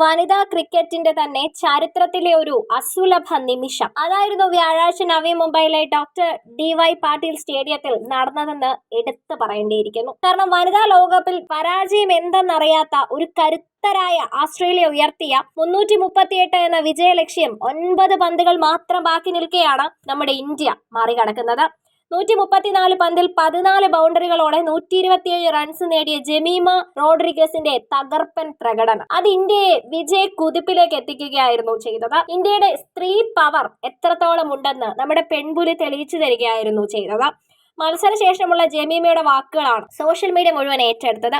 വനിതാ ക്രിക്കറ്റിന്റെ തന്നെ ചരിത്രത്തിലെ ഒരു അസുലഭ നിമിഷം. അതായിരുന്നു വ്യാഴാഴ്ച നവി മുംബൈയിലെ ഡോക്ടർ ഡി വൈ പാട്ടീൽ സ്റ്റേഡിയത്തിൽ നടന്നതെന്ന് എടുത്തു പറയേണ്ടിയിരിക്കുന്നു. കാരണം വനിതാ ലോകകപ്പിൽ പരാജയം എന്തെന്നറിയാത്ത ഒരു കരുത്തരായ ആസ്ട്രേലിയ ഉയർത്തിയ മുന്നൂറ്റി മുപ്പത്തിയെട്ട് എന്ന വിജയ ലക്ഷ്യം ഒൻപത് പന്തുകൾ മാത്രം ബാക്കി നിൽക്കെയാണ് നമ്മുടെ ഇന്ത്യ മറികടക്കുന്നത്. നൂറ്റി മുപ്പത്തിനാല് പന്തിൽ പതിനാല് ബൗണ്ടറികളോടെ നൂറ്റി ഇരുപത്തിയേഴ് റൺസ് നേടിയ ജമീമ റോഡ്രിഗസിന്റെ തകർപ്പൻ പ്രകടനം. അത് ഇന്ത്യയെ വിജയ കുതിപ്പിലേക്ക് എത്തിക്കുകയായിരുന്നു ചെയ്തത്. ഇന്ത്യയുടെ സ്ത്രീ പവർ എത്രത്തോളം ഉണ്ടെന്ന് നമ്മുടെ പെൺപുലി തെളിയിച്ചു തരികയായിരുന്നു ചെയ്തത്. മത്സരശേഷമുള്ള ജമീമയുടെ വാക്കുകളാണ് സോഷ്യൽ മീഡിയ മുഴുവൻ ഏറ്റെടുത്തത്.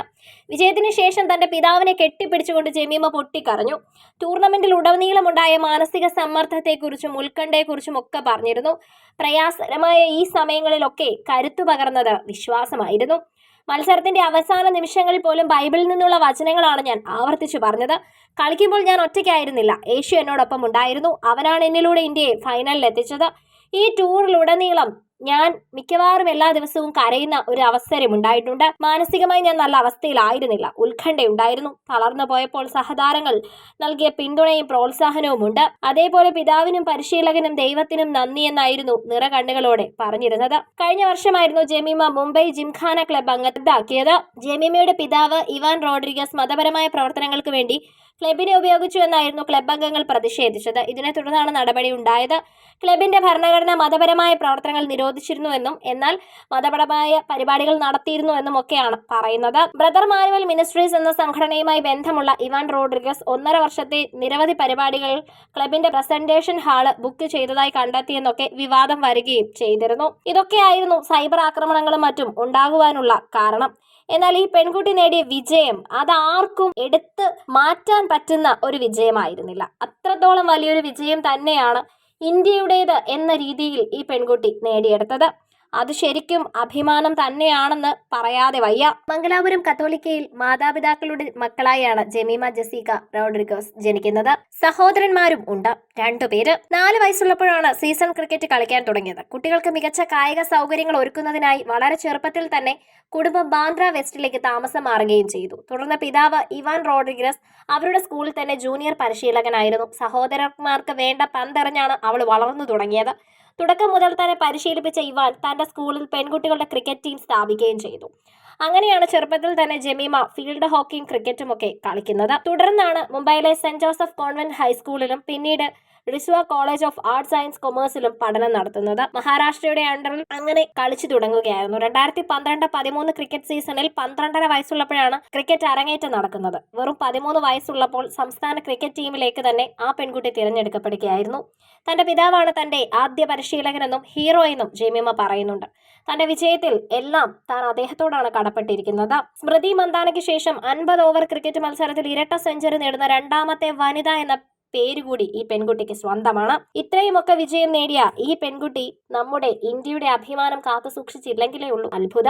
വിജയത്തിന് ശേഷം തന്റെ പിതാവിനെ കെട്ടിപ്പിടിച്ചുകൊണ്ട് ജമീമ പൊട്ടിക്കറഞ്ഞു ടൂർണമെന്റിൽ ഉടനീളമുണ്ടായ മാനസിക സമ്മർദ്ദത്തെക്കുറിച്ചും ഉത്കണ്ഠയെക്കുറിച്ചും ഒക്കെ പറഞ്ഞിരുന്നു. പ്രയാസകരമായ ഈ സമയങ്ങളിലൊക്കെ കരുത്തു പകർന്നത് വിശ്വാസമായിരുന്നു. മത്സരത്തിന്റെ അവസാന നിമിഷങ്ങളിൽ പോലും ബൈബിളിൽ നിന്നുള്ള വചനങ്ങളാണ് ഞാൻ ആവർത്തിച്ചു പറഞ്ഞത്. കളിക്കുമ്പോൾ ഞാൻ ഒറ്റയ്ക്കായിരുന്നില്ല. യേശു എന്നോടൊപ്പം ഉണ്ടായിരുന്നു. അവനാണ് എന്നിലൂടെ ഇന്ത്യയെ ഫൈനലിൽ എത്തിച്ചത് ഈ ടൂറിലുടനീളം ഞാൻ മിക്കവാറും എല്ലാ ദിവസവും കരയുന്ന ഒരു അവസരം ഉണ്ടായിട്ടുണ്ട്. മാനസികമായി ഞാൻ നല്ല അവസ്ഥയിലായിരുന്നില്ല. ഉത്കണ്ഠയുണ്ടായിരുന്നു തളർന്നു പോയപ്പോൾ സഹതാരങ്ങൾ നൽകിയ പിന്തുണയും പ്രോത്സാഹനവും ഉണ്ട്. അതേപോലെ പിതാവിനും പരിശീലകനും ദൈവത്തിനും നന്ദി എന്നായിരുന്നു നിറകണ്ണുകളോടെ പറഞ്ഞിരുന്നത്. കഴിഞ്ഞ വർഷമായിരുന്നു ജമീമ മുംബൈ ജിംഖാന ക്ലബ് അംഗത്താക്കിയത് ജമീമയുടെ പിതാവ് ഇവാൻ റോഡ്രിഗസ് മതപരമായ പ്രവർത്തനങ്ങൾക്ക് വേണ്ടി ക്ലബിനെ ഉപയോഗിച്ചു എന്നായിരുന്നു ക്ലബ് അംഗങ്ങൾ പ്രതിഷേധിച്ചത്. ഇതിനെ തുടർന്നാണ് നടപടി ഉണ്ടായത്. ക്ലബിന്റെ ഭരണഘടന മതപരമായ പ്രവർത്തനങ്ങൾ നിരോധിച്ചിരുന്നുവെന്നും എന്നാൽ മതപരമായ പരിപാടികൾ നടത്തിയിരുന്നുവെന്നും ഒക്കെയാണ് പറയുന്നത്. ബ്രദർ മാനുവൽ മിനിസ്ട്രീസ് എന്ന സംഘടനയുമായി ബന്ധമുള്ള ഇവാൻ റോഡ്രിഗസ് ഒന്നര വർഷത്തെ നിരവധി പരിപാടികൾ ക്ലബിന്റെ പ്രസന്റേഷൻ ഹാൾ ബുക്ക് ചെയ്തതായി കണ്ടെത്തിയെന്നൊക്കെ വിവാദം വരികയും ചെയ്തിരുന്നു. ഇതൊക്കെയായിരുന്നു സൈബർ ആക്രമണങ്ങളും മറ്റും ഉണ്ടാകുവാനുള്ള കാരണം. എന്നാൽ ഈ പെൺകുട്ടി നേടിയ വിജയം അതാർക്കും എടുത്ത് മാറ്റാൻ പറ്റുന്ന ഒരു വിജയമായിരുന്നില്ല. അത്രത്തോളം വലിയൊരു വിജയം തന്നെയാണ് ഇന്ത്യയുടേത് എന്ന രീതിയിൽ ഈ പെൺകുട്ടി നേടിയെടുത്തത്. അത് ശരിക്കും അഭിമാനം തന്നെയാണെന്ന് പറയാതെ വയ്യ. മംഗലാപുരം കത്തോലിക്കയിൽ മാതാപിതാക്കളുടെ മക്കളായാണ് ജമീമ ജസീക റോഡ്രിഗോസ് ജനിക്കുന്നത്. സഹോദരന്മാരും ഉണ്ട് രണ്ടുപേര് നാല് വയസ്സുള്ളപ്പോഴാണ് സീസൺ ക്രിക്കറ്റ് കളിക്കാൻ തുടങ്ങിയത്. കുട്ടികൾക്ക് മികച്ച കായിക സൗകര്യങ്ങൾ ഒരുക്കുന്നതിനായി വളരെ ചെറുപ്പത്തിൽ തന്നെ കുടുംബം ബാന്ദ്ര വെസ്റ്റിലേക്ക് താമസം മാറുകയും ചെയ്തു. തുടർന്ന് പിതാവ് ഇവാൻ റോഡ്രിഗസ് അവരുടെ സ്കൂളിൽ തന്നെ ജൂനിയർ പരിശീലകനായിരുന്നു. സഹോദരന്മാർക്ക് വേണ്ട പന്തെറിഞ്ഞാണ് അവൾ വളർന്നു തുടങ്ങിയത്. തുടക്കം മുതൽ തന്നെ പരിശീലിപ്പിച്ച ഇവാൻ തന്റെ സ്കൂളിൽ പെൺകുട്ടികളുടെ ക്രിക്കറ്റ് ടീം സ്ഥാപിക്കുകയും ചെയ്തു. അങ്ങനെയാണ് ചെറുപ്പത്തിൽ തന്നെ ജമീമ ഫീൽഡ് ഹോക്കിയും ക്രിക്കറ്റും ഒക്കെ കളിക്കുന്നത്. തുടർന്നാണ് മുംബൈയിലെ സെന്റ് ജോസഫ് കോൺവെന്റ് ഹൈസ്കൂളിലും പിന്നീട് Rizvi college of arts science കൊമേഴ്സിലും പഠനം നടത്തുന്നത്. മഹാരാഷ്ട്രയുടെ അണ്ടറിൽ അങ്ങനെ കളിച്ചു തുടങ്ങുകയായിരുന്നു. രണ്ടായിരത്തി പന്ത്രണ്ട് പതിമൂന്ന് ക്രിക്കറ്റ് സീസണിൽ പന്ത്രണ്ടര വയസ്സുള്ളപ്പോഴാണ് ക്രിക്കറ്റ് അരങ്ങേറ്റം നടക്കുന്നത്. വെറും പതിമൂന്ന് വയസ്സുള്ളപ്പോൾ സംസ്ഥാന ക്രിക്കറ്റ് ടീമിലേക്ക് തന്നെ ആ പെൺകുട്ടി തിരഞ്ഞെടുക്കപ്പെടുകയായിരുന്നു. തന്റെ പിതാവാണ് തന്റെ ആദ്യ പരിശീലകനെന്നും ഹീറോ എന്നും ജെമിമ പറയുന്നുണ്ട്. തന്റെ വിജയത്തിൽ എല്ലാം താൻ അദ്ദേഹത്തോടാണ് കടപ്പെട്ടിരിക്കുന്നത്. സ്മൃതി മന്ദാനയ്ക്ക് ശേഷം അൻപത് ഓവർ ക്രിക്കറ്റ് മത്സരത്തിൽ ഇരട്ട സെഞ്ചുറി നേടുന്ന രണ്ടാമത്തെ വനിത എന്ന പേരുകൂടി ഈ പെൺകുട്ടിക്ക് സ്വന്തമാണ്. ഇത്രയുമൊക്കെ വിജയം നേടിയ ഈ പെൺകുട്ടി നമ്മുടെ ഇന്ത്യയുടെ അഭിമാനം കാത്തു സൂക്ഷിച്ചില്ലെങ്കിലേ ഉള്ളൂ. അത്ഭുതം.